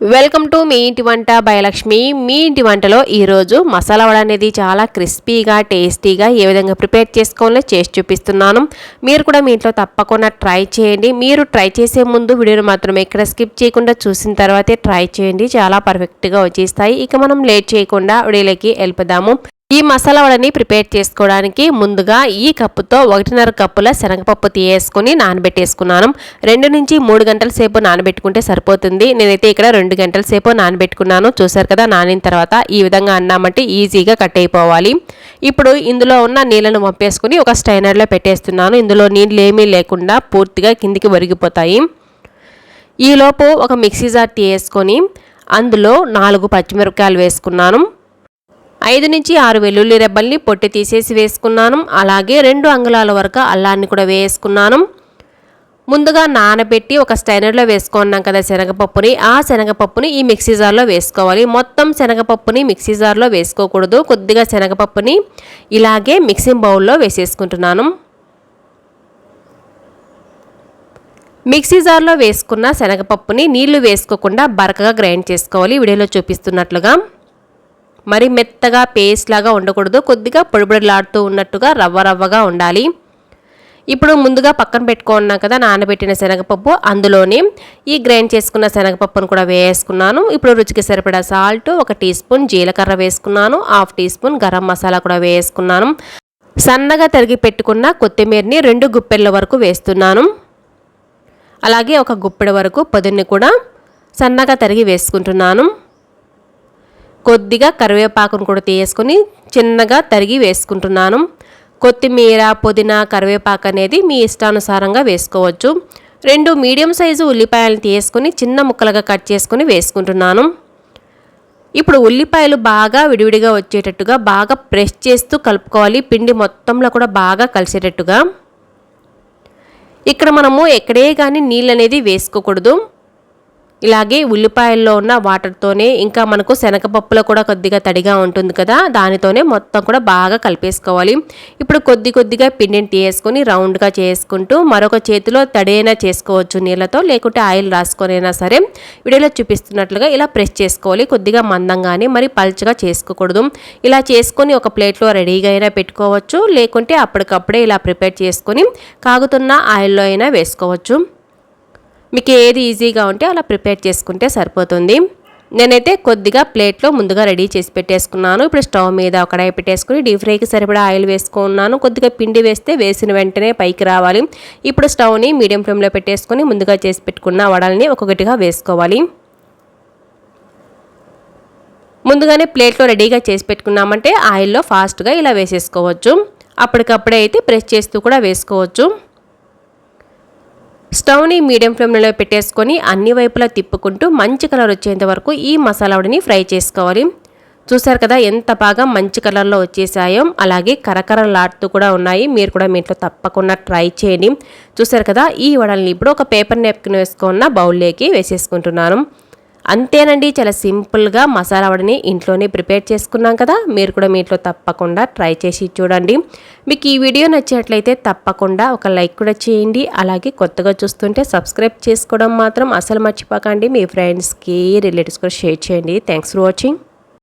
Welcome to me ఇంటి వంట భయలక్ష్మి మీ ఇంటి వంటలో ఈరోజు మసాలా వడ అనేది చాలా క్రిస్పీగా టేస్టీగా ఏ విధంగా ప్రిపేర్ చేసుకోవాలో చేసి చూపిస్తున్నాను. మీరు కూడా మీ ఇంట్లో తప్పకుండా ట్రై చేయండి. మీరు ట్రై చేసే ముందు వీడియోని మాత్రం ఎక్కడ స్కిప్ చేయకుండా చూసిన తర్వాతే ట్రై చేయండి. చాలా పర్ఫెక్ట్గా వచ్చేస్తాయి. ఇక మనం లేట్ చేయకుండా వీడియోలోకి వెళ్ళిపోదాము. ఈ మసాలా వడని ప్రిపేర్ చేసుకోవడానికి ముందుగా ఈ కప్పుతో ఒకటిన్నర కప్పుల శనగపప్పు తీయేసుకుని నానబెట్టేసుకున్నాను. రెండు నుంచి మూడు గంటల సేపు నానబెట్టుకుంటే సరిపోతుంది. నేనైతే ఇక్కడ రెండు గంటల సేపు నానబెట్టుకున్నాను. చూసారు కదా నానిన తర్వాత ఈ విధంగా అన్నామంటే ఈజీగా కట్ అయిపోవాలి. ఇప్పుడు ఇందులో ఉన్న నీళ్ళను పంపేసుకుని ఒక స్టైనర్లో పెట్టేస్తున్నాను. ఇందులో నీళ్ళు ఏమీ లేకుండా పూర్తిగా కిందికి ఒరిగిపోతాయి. ఈలోపు ఒక మిక్సీ జార్ తీయేసుకొని అందులో నాలుగు పచ్చిమిరపకాయలు వేసుకున్నాను. ఐదు నుంచి ఆరు వెల్లుల్లి రెబ్బల్ని పొట్టి తీసేసి వేసుకున్నాను. అలాగే రెండు అంగుళాల వరకు అల్లాన్ని కూడా వేసుకున్నాను. ముందుగా నానబెట్టి ఒక స్టైనర్లో వేసుకున్నాం కదా శనగపప్పుని. ఆ శనగపప్పుని ఈ మిక్సీ జార్లో వేసుకోవాలి. మొత్తం శనగపప్పుని మిక్సీ జార్లో వేసుకోకూడదు. కొద్దిగా శనగపప్పుని ఇలాగే మిక్సింగ్ బౌల్లో వేసేసుకుంటున్నాను. మిక్సీ జార్లో వేసుకున్న శనగపప్పుని నీళ్ళు వేసుకోకుండా బరకగా గ్రైండ్ చేసుకోవాలి. వీడియోలో చూపిస్తున్నట్లుగా. మరి మెత్తగా పేస్ట్ లాగా ఉండకూడదు. కొద్దిగా పొడిపొడిలాడుతూ ఉన్నట్టుగా రవ్వ రవ్వగా ఉండాలి. ఇప్పుడు ముందుగా పక్కన పెట్టుకున్నాం కదా నానబెట్టిన శనగపప్పు. అందులోనే ఈ గ్రైండ్ చేసుకున్న శనగపప్పును కూడా వేసుకున్నాను. ఇప్పుడు రుచికి సరిపడా సాల్ట్ ఒక టీ స్పూన్ జీలకర్ర వేసుకున్నాను. Half teaspoon garam masala కూడా వేసుకున్నాను. సన్నగా తరిగి పెట్టుకున్న కొత్తిమీరని రెండు గుప్పెళ్ళ వరకు వేస్తున్నాను. అలాగే ఒక గుప్పెడ వరకు పొదిన్ని కూడా సన్నగా తరిగి వేసుకుంటున్నాను. కొద్దిగా కరివేపాకును కూడా తీసుకొని చిన్నగా తరిగి వేసుకుంటున్నాను. కొత్తిమీర పుదీనా కరివేపాకు అనేది మీ ఇష్టానుసారంగా వేసుకోవచ్చు. రెండు మీడియం సైజు ఉల్లిపాయలను తీసుకొని చిన్న ముక్కలుగా కట్ చేసుకొని వేసుకుంటున్నాను. ఇప్పుడు ఉల్లిపాయలు బాగా విడివిడిగా వచ్చేటట్టుగా బాగా ప్రెస్ చేస్తూ కలుపుకోవాలి. పిండి మొత్తంలో కూడా బాగా కలిసేటట్టుగా. ఇక్కడ మనము ఎక్కడే కానీ నీళ్ళు అనేది వేసుకోకూడదు. ఇలాగే ఉల్లిపాయల్లో ఉన్న వాటర్తోనే ఇంకా మనకు శనగపప్పులో కూడా కొద్దిగా తడిగా ఉంటుంది కదా దానితోనే మొత్తం కూడా బాగా కలిపేసుకోవాలి. ఇప్పుడు కొద్ది కొద్దిగా పిండిని తీసేసుకొని రౌండ్గా చేసుకుంటూ మరొక చేతిలో తడైనా చేసుకోవచ్చు నీళ్ళతో లేకుంటే ఆయిల్ రాసుకొనైనా సరే. వీడియోలో చూపిస్తున్నట్లుగా ఇలా ప్రెస్ చేసుకోవాలి కొద్దిగా మందంగానే మరి పల్చగా చేసుకోకూడదు. ఇలా చేసుకొని ఒక ప్లేట్లో రెడీగా అయినా పెట్టుకోవచ్చు లేకుంటే అప్పటికప్పుడే ఇలా ప్రిపేర్ చేసుకొని కాగుతున్న ఆయిల్లో అయినా వేసుకోవచ్చు. మీకు ఏది ఈజీగా ఉంటే అలా ప్రిపేర్ చేసుకుంటే సరిపోతుంది. నేనైతే కొద్దిగా ప్లేట్లో ముందుగా రెడీ చేసి పెట్టేసుకున్నాను. ఇప్పుడు స్టవ్ మీద కడాయి పెట్టేసుకుని డీప్ ఫ్రైకి సరిపడా ఆయిల్ వేసుకున్నాను. కొద్దిగా పిండి వేస్తే వేసిన వెంటనే పైకి రావాలి. ఇప్పుడు స్టవ్ని మీడియం ఫ్లేమ్లో పెట్టేసుకొని ముందుగా చేసి పెట్టుకున్న వడల్ని ఒక్కొక్కటిగా వేసుకోవాలి. ముందుగానే ప్లేట్లో రెడీగా చేసి పెట్టుకున్నామంటే ఆయిల్లో ఫాస్ట్గా ఇలా వేసేసుకోవచ్చు. అప్పటికప్పుడే అయితే ప్రెస్ చేస్తూ కూడా వేసుకోవచ్చు. స్టవ్ని మీడియం ఫ్లేమ్లో పెట్టేసుకొని అన్ని వైపులా తిప్పుకుంటూ మంచి కలర్ వచ్చేంత వరకు ఈ వడిని ఫ్రై చేసుకోవాలి. చూసారు కదా ఎంత బాగా మంచి కలర్లో వచ్చేసాయో. అలాగే కరకరలాడుతూ కూడా ఉన్నాయి. మీరు కూడా మీ ఇంట్లో తప్పకుండా ట్రై చేయండి. చూసారు కదా ఈ వడల్ని ఇప్పుడు ఒక పేపర్ నెప్కిన్ వేసుకున్న బౌల్లోకి వేసేసుకుంటున్నాను. అంతేనండి చాలా సింపుల్గా మసాలా వడని ఇంట్లోనే ప్రిపేర్ చేసుకున్నాం కదా మీరు కూడా మీ ఇంట్లో తప్పకుండా ట్రై చేసి చూడండి. మీకు ఈ వీడియో నచ్చినట్లయితే తప్పకుండా ఒక లైక్ కూడా చేయండి అలాగే కొత్తగా చూస్తుంటే సబ్స్క్రైబ్ చేసుకోవడం మాత్రం అసలు మర్చిపోకండి. మీ ఫ్రెండ్స్కి రిలేటివ్స్ కూడా షేర్ చేయండి. Thanks for watching.